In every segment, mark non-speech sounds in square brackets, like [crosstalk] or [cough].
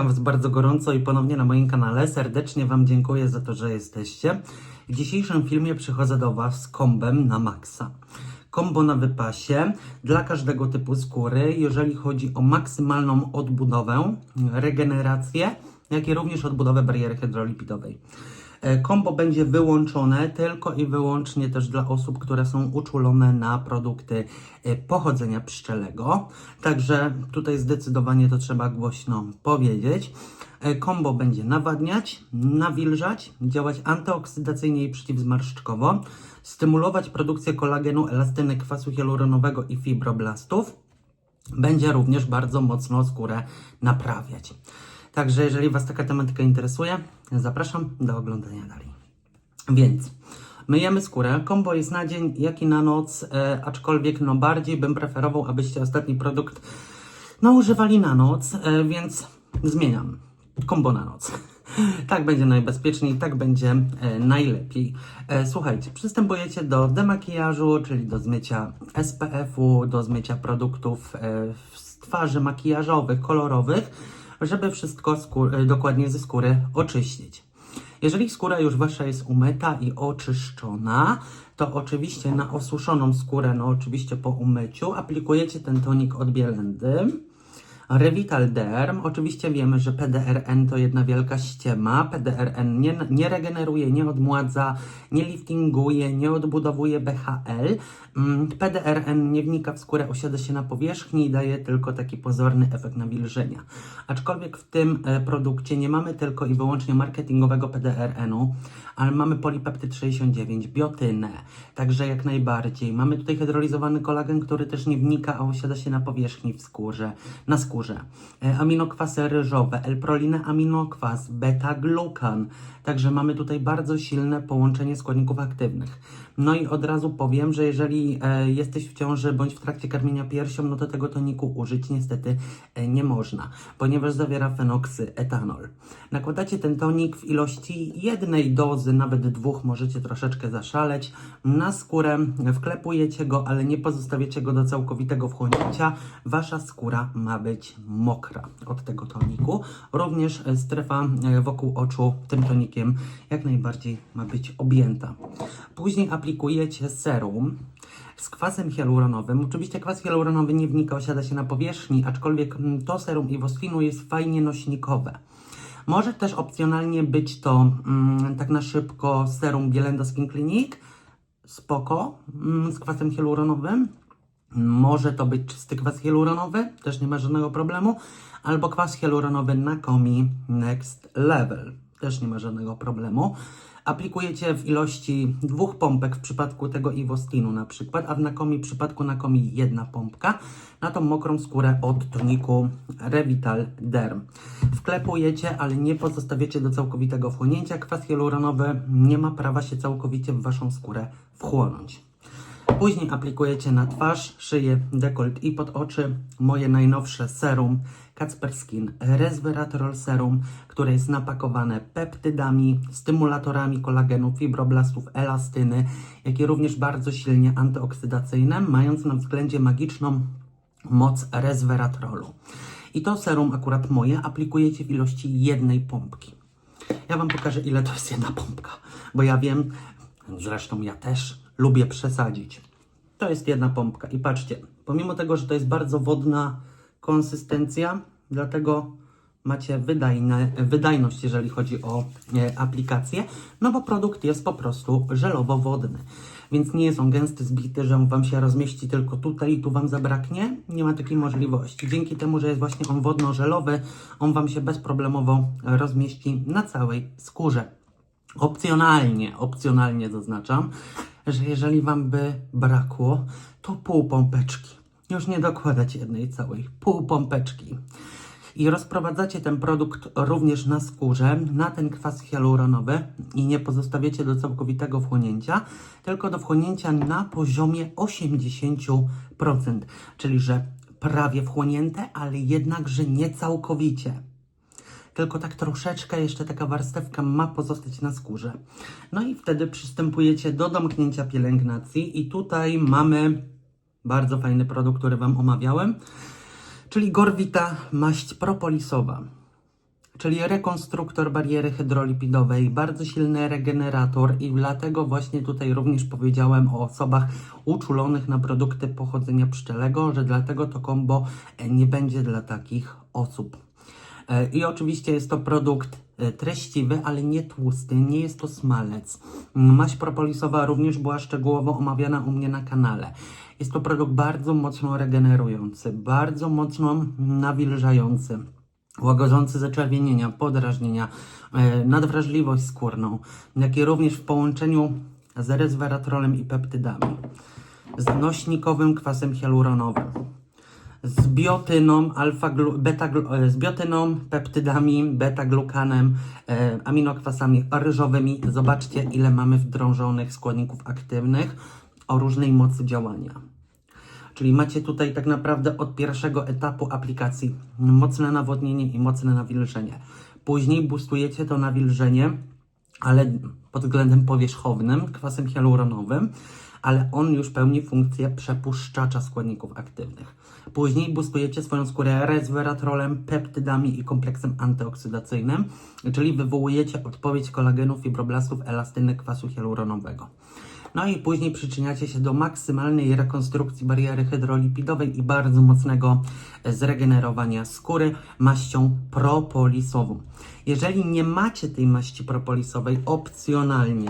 Witam Was bardzo gorąco i ponownie na moim kanale. Serdecznie Wam dziękuję za to, że jesteście. W dzisiejszym filmie przychodzę do Was z kombem na maksa. Kombo na wypasie dla każdego typu skóry, jeżeli chodzi o maksymalną odbudowę, regenerację, jak i również odbudowę bariery hydrolipidowej. E, Kombo będzie wyłączone tylko i wyłącznie też dla osób, które są uczulone na produkty e, pochodzenia pszczelego. Także tutaj zdecydowanie to trzeba głośno powiedzieć. E, Kombo będzie nawadniać, nawilżać, działać antyoksydacyjnie i przeciwzmarszczkowo, stymulować produkcję kolagenu, elastyny, kwasu hialuronowego i fibroblastów. Będzie również bardzo mocno skórę naprawiać. Także jeżeli Was taka tematyka interesuje, zapraszam do oglądania dalej. Więc myjemy skórę. Kombo jest na dzień, jak i na noc, e, aczkolwiek no bardziej bym preferował, abyście ostatni produkt no używali na noc, e, więc zmieniam. Kombo na noc. [laughs] Tak będzie najbezpieczniej, tak będzie e, najlepiej. E, słuchajcie, przystępujecie do demakijażu, czyli do zmycia SPF-u, do zmycia produktów e, z twarzy makijażowych, kolorowych, żeby wszystko skór- e, dokładnie ze skóry oczyścić. Jeżeli skóra już wasza jest umyta i oczyszczona, to oczywiście na osuszoną skórę, no oczywiście po umyciu, aplikujecie ten tonik od Bielendy. Revital Derm. Oczywiście wiemy, że PDRN to jedna wielka ściema. PDRN nie, nie regeneruje, nie odmładza, nie liftinguje, nie odbudowuje BHL. Mm, PDRN nie wnika w skórę, osiada się na powierzchni i daje tylko taki pozorny efekt nawilżenia. Aczkolwiek w tym e, produkcie nie mamy tylko i wyłącznie marketingowego PDRN-u, ale mamy polipeptyd 69, biotynę, także jak najbardziej. Mamy tutaj hydrolizowany kolagen, który też nie wnika, a osiada się na powierzchni w skórze, na skórze. E, Aminokwasy ryżowe, L-prolinę aminokwas, beta-glukan. Także mamy tutaj bardzo silne połączenie składników aktywnych. No i od razu powiem, że jeżeli e, jesteś w ciąży bądź w trakcie karmienia piersią, no to tego toniku użyć niestety e, nie można, ponieważ zawiera fenoksy etanol. Nakładacie ten tonik w ilości jednej dozy, nawet dwóch, możecie troszeczkę zaszaleć. Na skórę wklepujecie go, ale nie pozostawiacie go do całkowitego wchłonięcia. Wasza skóra ma być mokra od tego toniku. Również e, strefa e, wokół oczu tym tonikiem jak najbardziej ma być objęta. Później aplikujecie serum z kwasem hialuronowym. Oczywiście kwas hialuronowy nie wnika, osiada się na powierzchni, aczkolwiek mm, to serum iwosfinu jest fajnie nośnikowe. Może też opcjonalnie być to mm, tak na szybko serum Bielenda Skin Clinic, spoko, mm, z kwasem hialuronowym. Może to być czysty kwas hialuronowy, też nie ma żadnego problemu. Albo kwas hialuronowy Nakomi Next Level, też nie ma żadnego problemu. Aplikujecie w ilości dwóch pompek w przypadku tego Ivostinu na przykład, a w Nakomi w przypadku Nakomi jedna pompka na tą mokrą skórę od toniku Revital Derm. Wklepujecie, ale nie pozostawiacie do całkowitego wchłonięcia. Kwas hialuronowy nie ma prawa się całkowicie w Waszą skórę wchłonąć. Później aplikujecie na twarz, szyję, dekolt i pod oczy moje najnowsze serum Kacper Skin Resveratrol Serum, które jest napakowane peptydami, stymulatorami kolagenu, fibroblastów, elastyny, jak i również bardzo silnie antyoksydacyjne, mając na względzie magiczną moc resveratrolu. I to serum akurat moje aplikujecie w ilości jednej pompki. Ja Wam pokażę, ile to jest jedna pompka, bo ja wiem, zresztą ja też lubię przesadzić. To jest jedna pompka i patrzcie, pomimo tego, że to jest bardzo wodna konsystencja, dlatego macie wydajne, wydajność, jeżeli chodzi o e, aplikację, no bo produkt jest po prostu żelowo-wodny. Więc nie jest on gęsty, zbity, że on Wam się rozmieści tylko tutaj i tu Wam zabraknie. Nie ma takiej możliwości. Dzięki temu, że jest właśnie on wodno-żelowy, on Wam się bezproblemowo rozmieści na całej skórze. Opcjonalnie, opcjonalnie zaznaczam, że jeżeli Wam by brakło, to pół pompeczki. Już nie dokładać jednej całej, pół pompeczki. I rozprowadzacie ten produkt również na skórze, na ten kwas hialuronowy i nie pozostawiacie do całkowitego wchłonięcia, tylko do wchłonięcia na poziomie 80%, czyli że prawie wchłonięte, ale jednakże nie całkowicie tylko tak troszeczkę jeszcze taka warstewka ma pozostać na skórze. No i wtedy przystępujecie do domknięcia pielęgnacji i tutaj mamy bardzo fajny produkt, który Wam omawiałem, czyli Gorwita maść propolisowa. czyli rekonstruktor bariery hydrolipidowej, bardzo silny regenerator i dlatego właśnie tutaj również powiedziałem o osobach uczulonych na produkty pochodzenia pszczelego, że dlatego to kombo nie będzie dla takich osób. E, I oczywiście jest to produkt e, treściwy, ale nie tłusty, nie jest to smalec. Mm, Maść propolisowa również była szczegółowo omawiana u mnie na kanale. Jest to produkt bardzo mocno regenerujący, bardzo mocno nawilżający, łagodzący zaczerwienienia, podrażnienia, e, nadwrażliwość skórną, jak i również w połączeniu z resveratrolem i peptydami, z nośnikowym kwasem hialuronowym z biotyną, alfa beta, z biotyną, peptydami, beta-glukanem, e, aminokwasami ryżowymi. Zobaczcie, ile mamy wdrążonych składników aktywnych o różnej mocy działania. Czyli macie tutaj tak naprawdę od pierwszego etapu aplikacji mocne nawodnienie i mocne nawilżenie. Później boostujecie to nawilżenie, ale pod względem powierzchownym, kwasem hialuronowym, ale on już pełni funkcję przepuszczacza składników aktywnych. Później boostujecie swoją skórę resveratrolem, peptydami i kompleksem antyoksydacyjnym, czyli wywołujecie odpowiedź kolagenu, fibroblastów, elastyny kwasu hialuronowego. No i później przyczyniacie się do maksymalnej rekonstrukcji bariery hydrolipidowej i bardzo mocnego zregenerowania skóry maścią propolisową. Jeżeli nie macie tej maści propolisowej, opcjonalnie,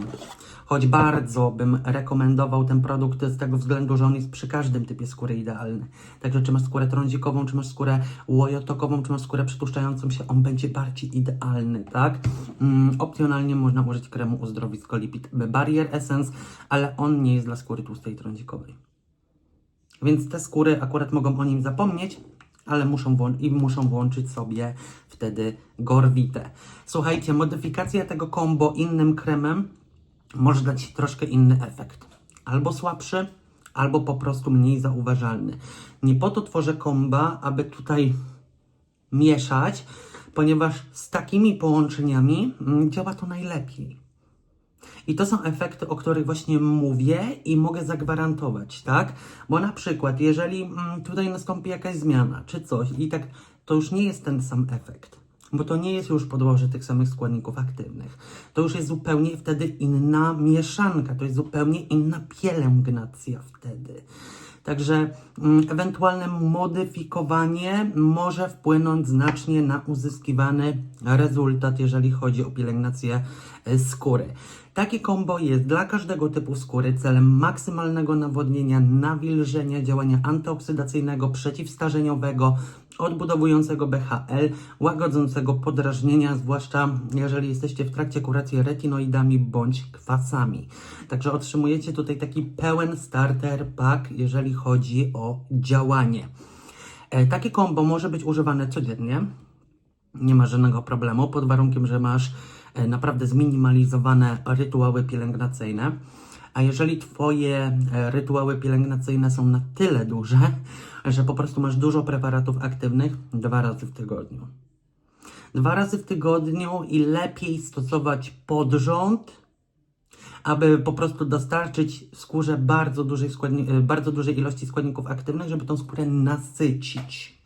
choć bardzo bym rekomendował ten produkt z tego względu, że on jest przy każdym typie skóry idealny. Także czy masz skórę trądzikową, czy masz skórę łojotokową, czy masz skórę przetłuszczającą się, on będzie bardziej idealny, tak? Mm, opcjonalnie można użyć kremu uzdrowisko Lipid Barrier Essence, ale on nie jest dla skóry tłustej trądzikowej. Więc te skóry akurat mogą o nim zapomnieć, ale muszą, włą- i muszą włączyć sobie wtedy gorwitę. Słuchajcie, modyfikacja tego combo innym kremem może dać troszkę inny efekt. Albo słabszy, albo po prostu mniej zauważalny. Nie po to tworzę komba, aby tutaj mieszać, ponieważ z takimi połączeniami mm, działa to najlepiej. I to są efekty, o których właśnie mówię i mogę zagwarantować, tak? Bo na przykład, jeżeli mm, tutaj nastąpi jakaś zmiana czy coś i tak, to już nie jest ten sam efekt. Bo to nie jest już podłoże tych samych składników aktywnych. To już jest zupełnie wtedy inna mieszanka, to jest zupełnie inna pielęgnacja wtedy. Także mm, ewentualne modyfikowanie może wpłynąć znacznie na uzyskiwany rezultat, jeżeli chodzi o pielęgnację e, skóry. Takie kombo jest dla każdego typu skóry celem maksymalnego nawodnienia, nawilżenia, działania antyoksydacyjnego, przeciwstarzeniowego, odbudowującego BHL, łagodzącego podrażnienia, zwłaszcza jeżeli jesteście w trakcie kuracji retinoidami bądź kwasami. Także otrzymujecie tutaj taki pełen starter pack, jeżeli chodzi o działanie. E, Takie kombo może być używane codziennie, nie ma żadnego problemu, pod warunkiem, że masz e, naprawdę zminimalizowane rytuały pielęgnacyjne. A jeżeli Twoje e, rytuały pielęgnacyjne są na tyle duże, że po prostu masz dużo preparatów aktywnych, dwa razy w tygodniu. Dwa razy w tygodniu i lepiej stosować pod rząd, aby po prostu dostarczyć skórze bardzo dużej, e, bardzo dużej ilości składników aktywnych, żeby tą skórę nasycić.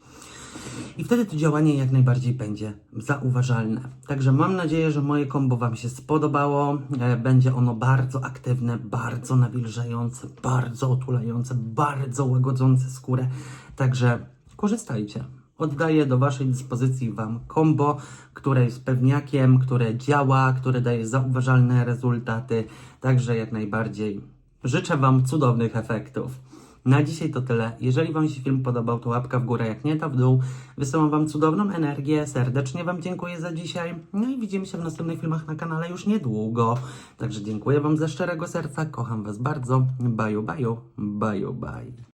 I wtedy to działanie jak najbardziej będzie zauważalne. Także mam nadzieję, że moje kombo Wam się spodobało. E, Będzie ono bardzo aktywne, bardzo nawilżające, bardzo otulające, bardzo łagodzące skórę. Także korzystajcie. Oddaję do Waszej dyspozycji Wam kombo, które jest pewniakiem, które działa, które daje zauważalne rezultaty. Także jak najbardziej życzę Wam cudownych efektów. Na dzisiaj to tyle. Jeżeli Wam się film podobał, to łapka w górę, jak nie, to w dół. Wysyłam Wam cudowną energię, serdecznie Wam dziękuję za dzisiaj. No i widzimy się w następnych filmach na kanale już niedługo. Także dziękuję Wam ze szczerego serca, kocham Was bardzo. Baju, baju, baju, baj.